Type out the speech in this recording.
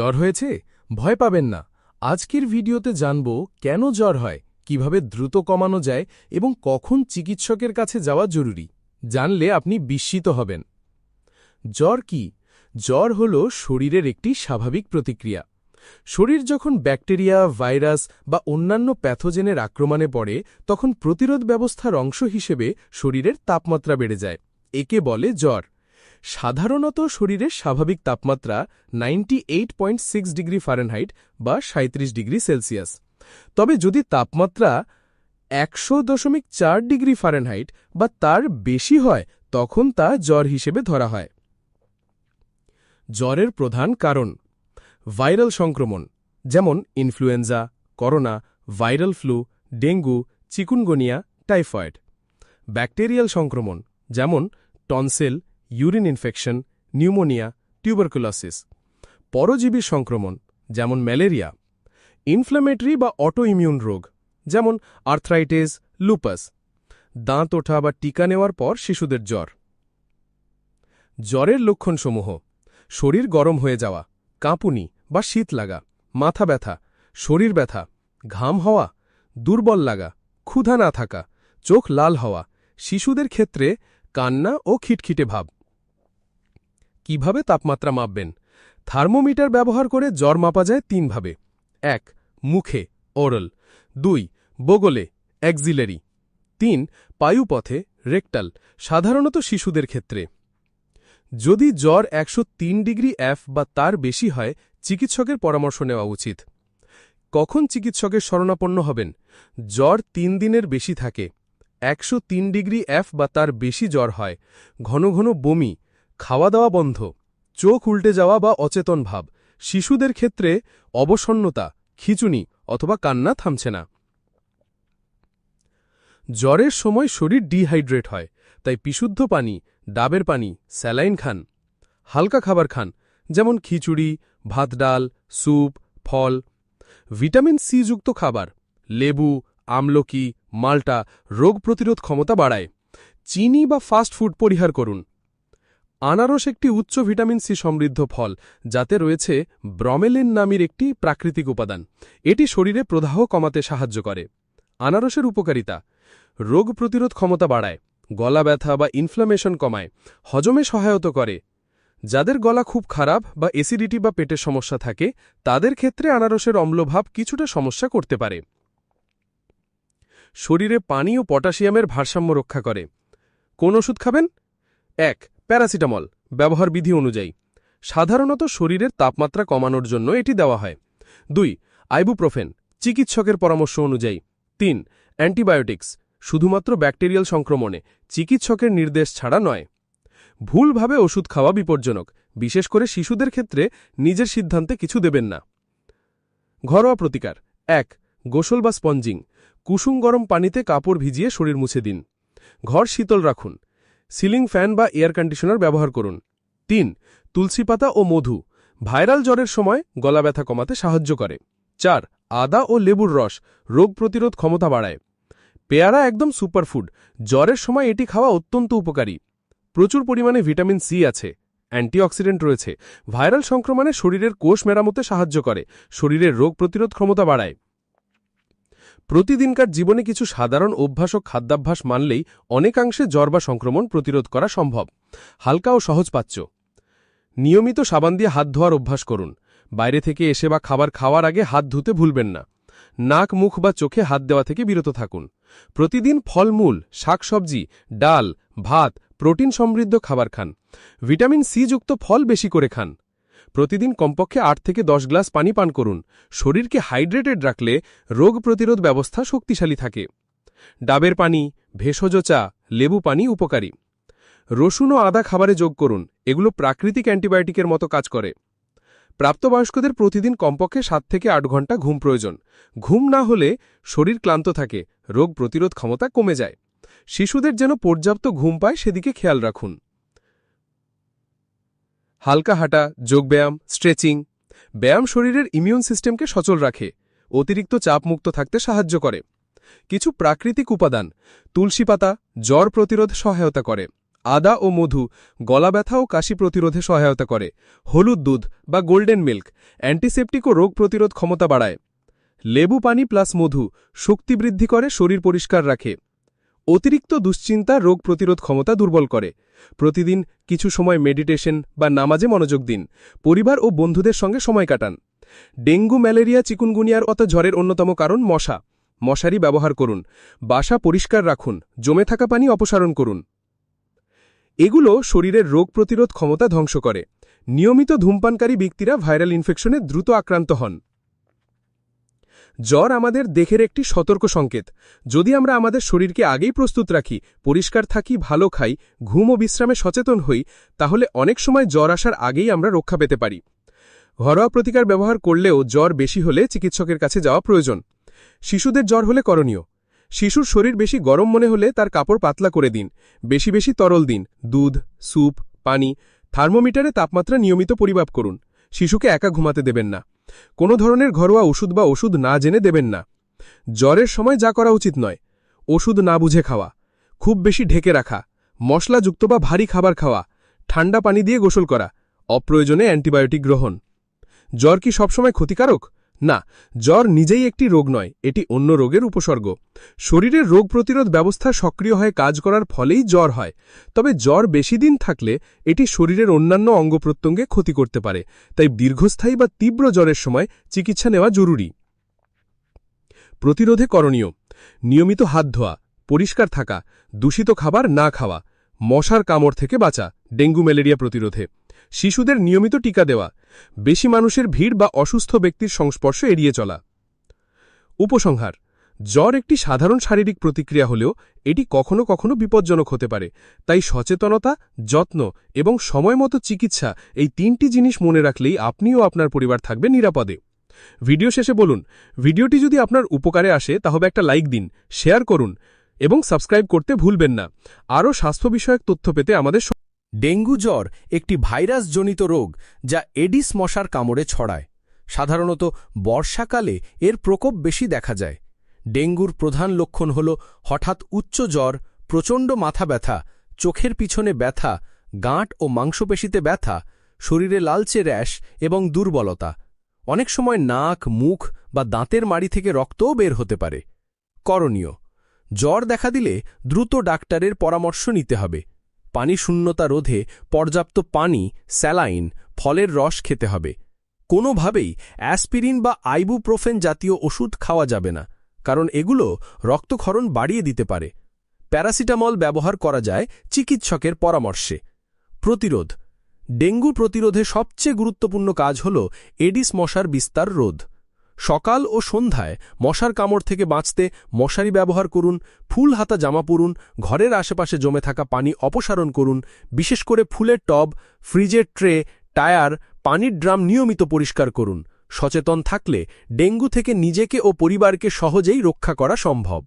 জ্বর হয়েছে? ভয় পাবেন না। আজকের ভিডিওতে জানব কেন জ্বর হয়, কীভাবে দ্রুত কমানো যায় এবং কখন চিকিৎসকের কাছে যাওয়া জরুরি। জানলে আপনি বিস্মিত হবেন। জ্বর কি? জ্বর হল শরীরের একটি স্বাভাবিক প্রতিক্রিয়া। শরীর যখন ব্যাকটেরিয়া, ভাইরাস বা অন্যান্য প্যাথোজেনের আক্রমণে পড়ে, তখন প্রতিরোধ ব্যবস্থার অংশ হিসেবে শরীরের তাপমাত্রা বেড়ে যায়। একে বলে জ্বর। সাধারণত শরীরের স্বাভাবিক তাপমাত্রা নাইনটি ডিগ্রি ফারেনহাইট বা ৩৭ ডিগ্রি সেলসিয়াস। তবে যদি তাপমাত্রা একশো দশমিক চার ডিগ্রি ফারেনহাইট বা তার বেশি হয়, তখন তা জ্বর হিসেবে ধরা হয়। জ্বরের প্রধান কারণ, ভাইরাল সংক্রমণ, যেমন influenza, corona, viral flu, dengue, chikungunya, typhoid. Bacterial সংক্রমণ, যেমন tonsil urine infection, pneumonia, tuberculosis. পরজীবী সংক্রমণ, যেমন ম্যালেরিয়া। ইনফ্ল্যামেটরি বা অটো ইমিউন রোগ, যেমন আর্থ্রাইটিস, লুপাস। দাঁত ওঠা বা টিকা নেওয়ার পর শিশুদের জ্বর। জ্বরের লক্ষণসমূহ, শরীর গরম হয়ে যাওয়া, কাঁপুনি বা শীত লাগা, মাথা ব্যথা, শরীর ব্যথা, ঘাম হওয়া, দুর্বল লাগা, ক্ষুধা না থাকা, চোখ লাল হওয়া, শিশুদের ক্ষেত্রে কান্না ও খিটখিটে ভাব। কীভাবে তাপমাত্রা মাপবেন? থার্মোমিটার ব্যবহার করে জ্বর মাপা যায় তিনভাবে। এক, মুখে, ওরাল। দুই, বগলে, অ্যাক্সিলারি। তিন, পায়ুপথে, রেকটাল, সাধারণত শিশুদের ক্ষেত্রে। যদি জ্বর একশো তিন ডিগ্রি এফ বা তার বেশি হয়, চিকিৎসকের পরামর্শ নেওয়া উচিত। কখন চিকিৎসকের শরণাপন্ন হবেন? জ্বর তিন দিনের বেশি থাকে। একশো তিন ডিগ্রি এফ বা তার বেশি জ্বর হয়। ঘন ঘন বমি খাওয়া দাওয়া বন্ধ, চোখ উল্টে যাওয়া বা অচেতন ভাব, শিশুদের ক্ষেত্রে অবসন্নতা, খিচুনি অথবা কান্না থামছে না। জ্বরের সময় শরীর ডিহাইড্রেট হয়, তাই বিশুদ্ধ পানি, ডাবের পানি, স্যালাইন খান, হালকা খাবার খান, যেমন খিচুড়ি, ভাত ডাল, স্যুপ, ফল। ভিটামিন সি যুক্ত খাবার, লেবু, আমলকি, মাল্টা রোগ প্রতিরোধ ক্ষমতা বাড়ায়। চিনি বা ফাস্ট ফুড পরিহার করুন। আনারস একটি উচ্চ ভিটামিন সি সমৃদ্ধ ফল, যাতে রয়েছে ব্রমেলিন নামের একটি প্রাকৃতিক উপাদান। এটি শরীরে প্রদাহ কমাতে সাহায্য করে। আনারসের উপকারিতা, রোগ প্রতিরোধ ক্ষমতা বাড়ায়, গলা ব্যথা বা ইনফ্লামেশন কমায়, হজমে সহায়তা করে। যাদের গলা খুব খারাপ বা এসিডিটি বা পেটের সমস্যা থাকে, তাদের ক্ষেত্রে আনারসের অম্লভাব কিছুটা সমস্যা করতে পারে। শরীরে পানি ও পটাশিয়ামের ভারসাম্য রক্ষা করে। কোন ওষুধ খাবেন? এক প্যারাসিটামল, ব্যবহার বিধি অনুযায়ী। সাধারণত শরীরের তাপমাত্রা কমানোর জন্য এটি দেওয়া হয়। দুই, আইবুপ্রোফেন, চিকিৎসকের পরামর্শ অনুযায়ী। তিন, অ্যান্টিবায়োটিক্স, শুধুমাত্র ব্যাকটেরিয়াল সংক্রমণে, চিকিৎসকের নির্দেশ ছাড়া নয়। ভুলভাবে ওষুধ খাওয়া বিপজ্জনক, বিশেষ করে শিশুদের ক্ষেত্রে নিজের সিদ্ধান্তে কিছু দেবেন না। ঘরোয়া প্রতিকার, এক, গোসল বা স্পঞ্জিং, কুসুম গরম পানিতে কাপড় ভিজিয়ে শরীর মুছে দিন। ঘর শীতল রাখুন সিলিং ফ্যান বা এয়ার কন্ডিশনার ব্যবহার করুন। তিন, তুলসী পাতা ও মধু। ভাইরাল জ্বরের সময় গলা ব্যথা কমাতে সাহায্য করে। চার, আদা ও লেবুর রস রোগ প্রতিরোধ ক্ষমতা বাড়ায়। পেয়ারা একদম সুপারফুড। জ্বরের সময় এটি খাওয়া অত্যন্ত উপকারী। প্রচুর পরিমাণে ভিটামিন সি আছে। অ্যান্টিঅক্সিডেন্ট রয়েছে। ভাইরাল সংক্রমণে শরীরের কোষ মেরামতে সাহায্য করে। শরীরের রোগ প্রতিরোধ ক্ষমতা বাড়ায়। প্রতিদিনকার জীবনে কিছু সাধারণ অভ্যাস ও খাদ্যাভ্যাস মানলেই অনেকাংশে জ্বর বা সংক্রমণ প্রতিরোধ করা সম্ভব। হালকা ও সহজপাচ্য নিয়মিত সাবান দিয়ে হাত ধোয়ার অভ্যাস করুন। বাইরে থেকে এসে বা খাবার খাওয়ার আগে হাত ধুতে ভুলবেন না। নাক, মুখ বা চোখে হাত দেওয়া থেকে বিরত থাকুন। প্রতিদিন ফলমূল, শাকসবজি, ডাল, ভাত, প্রোটিন সমৃদ্ধ খাবার খান। ভিটামিন সি যুক্ত ফল বেশি করে খান। প্রতিদিন কমপক্ষে আট থেকে দশ গ্লাস পানি পান করুন। শরীরকে হাইড্রেটেড রাখলে রোগ প্রতিরোধ ব্যবস্থা শক্তিশালী থাকে। ডাবের পানি, ভেষজ চা, লেবু পানি উপকারী। রসুন ও আদা খাবারে যোগ করুন, এগুলো প্রাকৃতিক অ্যান্টিবায়োটিকের মতো কাজ করে। প্রাপ্তবয়স্কদের প্রতিদিন কমপক্ষে সাত থেকে আট ঘণ্টা ঘুম প্রয়োজন। ঘুম না হলে শরীর ক্লান্ত থাকে, রোগ প্রতিরোধ ক্ষমতা কমে যায়। শিশুদের যেন পর্যাপ্ত ঘুম পায় সেদিকে খেয়াল রাখুন। হালকা হাঁটা যোগব্যায়াম স্ট্রেচিং। ব্যায়াম শরীরের ইমিউন সিস্টেমকে সচল রাখে, অতিরিক্ত চাপমুক্ত থাকতে সাহায্য করে। কিছু প্রাকৃতিক উপাদান, তুলসী পাতা, জ্বর প্রতিরোধ সহায়তা করে, আদা ও মধু, গলা ব্যথা ও কাশি প্রতিরোধে সহায়তা করে, হলুদ দুধ বা গোল্ডেন মিল্ক, অ্যান্টিসেপটিক ও রোগ প্রতিরোধ ক্ষমতা বাড়ায়। লেবু পানি প্লাস মধু, শক্তি বৃদ্ধি করে শরীর পরিষ্কার রাখে। অতিরিক্ত দুশ্চিন্তা রোগ প্রতিরোধ ক্ষমতা দুর্বল করে। প্রতিদিন কিছু সময় মেডিটেশন বা নামাজে মনোযোগ দিন। পরিবার ও বন্ধুদের সঙ্গে সময় কাটান। ডেঙ্গু, ম্যালেরিয়া চিকুনগুনিয়ার অত ঝড়ের অন্যতম কারণ মশা। মশারি ব্যবহার করুন। বাসা পরিষ্কার রাখুন। জমে থাকা পানি অপসারণ করুন। এগুলো শরীরের রোগ প্রতিরোধ ক্ষমতা ধ্বংস করে। নিয়মিত ধূমপানকারী ব্যক্তিরা ভাইরাল ইনফেকশনে দ্রুত আক্রান্ত হন। জ্বর আমাদের দেহের একটি সতর্ক সংকেত। যদি আমরা আমাদের শরীরকে আগেই প্রস্তুত রাখি, পরিষ্কার থাকি, ভালো খাই, ঘুম ও বিশ্রামে সচেতন হই, তাহলে অনেক সময় জ্বর আসার আগেই আমরা রক্ষা পেতে পারি। ঘরোয়া প্রতিকার ব্যবহার করলেও জ্বর বেশি হলে চিকিৎসকের কাছে যাওয়া প্রয়োজন। শিশুদের জ্বর হলে করণীয়। শিশুর শরীর বেশি গরম মনে হলে তার কাপড় পাতলা করে দিন। বেশি বেশি তরল দিন। দুধ, স্যুপ, পানি, থার্মোমিটারে তাপমাত্রা নিয়মিত পরিমাপ করুন। শিশুকে একা ঘুমাতে দেবেন না। কোনো ধরনের ঘরোয়া ওষুধ বা ওষুধ না জেনে দেবেন না। জ্বরের সময় যা করা উচিত নয়, ওষুধ না বুঝে খাওয়া, খুব বেশি ঢেকে রাখা, মশলাযুক্ত বা ভারী খাবার খাওয়া, ঠান্ডা পানি দিয়ে গোসল করা, অপ্রয়োজনে অ্যান্টিবায়োটিক গ্রহণ। জ্বর কি সবসময় ক্ষতিকারক? না, জ্বর নিজেই একটি রোগ নয়, এটি অন্য রোগের উপসর্গ। শরীরের রোগ প্রতিরোধ ব্যবস্থা সক্রিয় হয়ে কাজ করার ফলেই জ্বর হয়। তবে জ্বর বেশি দিন থাকলে এটি শরীরের অন্যান্য অঙ্গ প্রত্যঙ্গে ক্ষতি করতে পারে, তাই দীর্ঘস্থায়ী বা তীব্র জ্বরের সময় চিকিৎসা নেওয়া জরুরি। প্রতিরোধে করণীয়, নিয়মিত হাত ধোয়া, পরিষ্কার থাকা, দূষিত খাবার না খাওয়া, মশার কামড় থেকে বাঁচা, ডেঙ্গু ম্যালেরিয়া প্রতিরোধে। শিশুদের নিয়মিত টিকা দেওয়া বেশি মানুষের ভিড় বা অসুস্থ ব্যক্তির সংস্পর্শ এড়িয়ে চলা। উপসংহার, জ্বর একটি সাধারণ শারীরিক প্রতিক্রিয়া হলেও এটি কখনো কখনো বিপজ্জনক হতে পারে, তাই সচেতনতা, যত্ন এবং সময়মতো চিকিৎসা এই তিনটি জিনিস মনে রাখলেই আপনিও আপনার পরিবার থাকবে নিরাপদে। ভিডিও শেষে বলুন, ভিডিওটি যদি আপনার উপকারে আসে তাহলে একটা লাইক দিন, শেয়ার করুন এবং সাবস্ক্রাইব করতে ভুলবেন না। আরও স্বাস্থ্য বিষয়ক তথ্য পেতে আমাদের ডেঙ্গু জ্বর একটি ভাইরাসজনিত রোগ যা এডিস মশার কামড়ে ছড়ায়। সাধারণত বর্ষাকালে এর প্রকোপ বেশি দেখা যায়। ডেঙ্গুর প্রধান লক্ষণ হল হঠাৎ উচ্চ জ্বর, প্রচণ্ড মাথা ব্যথা, চোখের পিছনে ব্যথা, গাঁট ও মাংসপেশিতে ব্যথা, শরীরে লালচে র্যাশ এবং দুর্বলতা। অনেক সময় নাক, মুখ বা দাঁতের মাড়ি থেকে রক্তও বের হতে পারে। করণীয়, জ্বর দেখা দিলে দ্রুত ডাক্তারের পরামর্শ নিতে হবে। পানি শূন্যতা রোধে পর্যাপ্ত পানি, স্যালাইন, ফলের রস খেতে হবে। কোনোভাবেই অ্যাসপিরিন বা আইবুপ্রোফেন জাতীয় ওষুধ খাওয়া যাবে না, কারণ এগুলো রক্তক্ষরণ বাড়িয়ে দিতে পারে। প্যারাসিটামল ব্যবহার করা যায় চিকিৎসকের পরামর্শে। প্রতিরোধ। ডেঙ্গু প্রতিরোধে সবচেয়ে গুরুত্বপূর্ণ কাজ হল এডিস মশার বিস্তার রোধ। সকাল ও সন্ধ্যায় মশার কামড় থেকে বাঁচতে মশারি ব্যবহার করুন, ফুল হাতা জামা পরুন, ঘরের আশেপাশে জমে থাকা পানি অপসারণ করুন, বিশেষ করে ফুলের টব, ফ্রিজের ট্রে, টায়ার, পানির ড্রাম নিয়মিত পরিষ্কার করুন। সচেতন থাকলে ডেঙ্গু থেকে নিজেকে ও পরিবারকে সহজেই রক্ষা করা সম্ভব।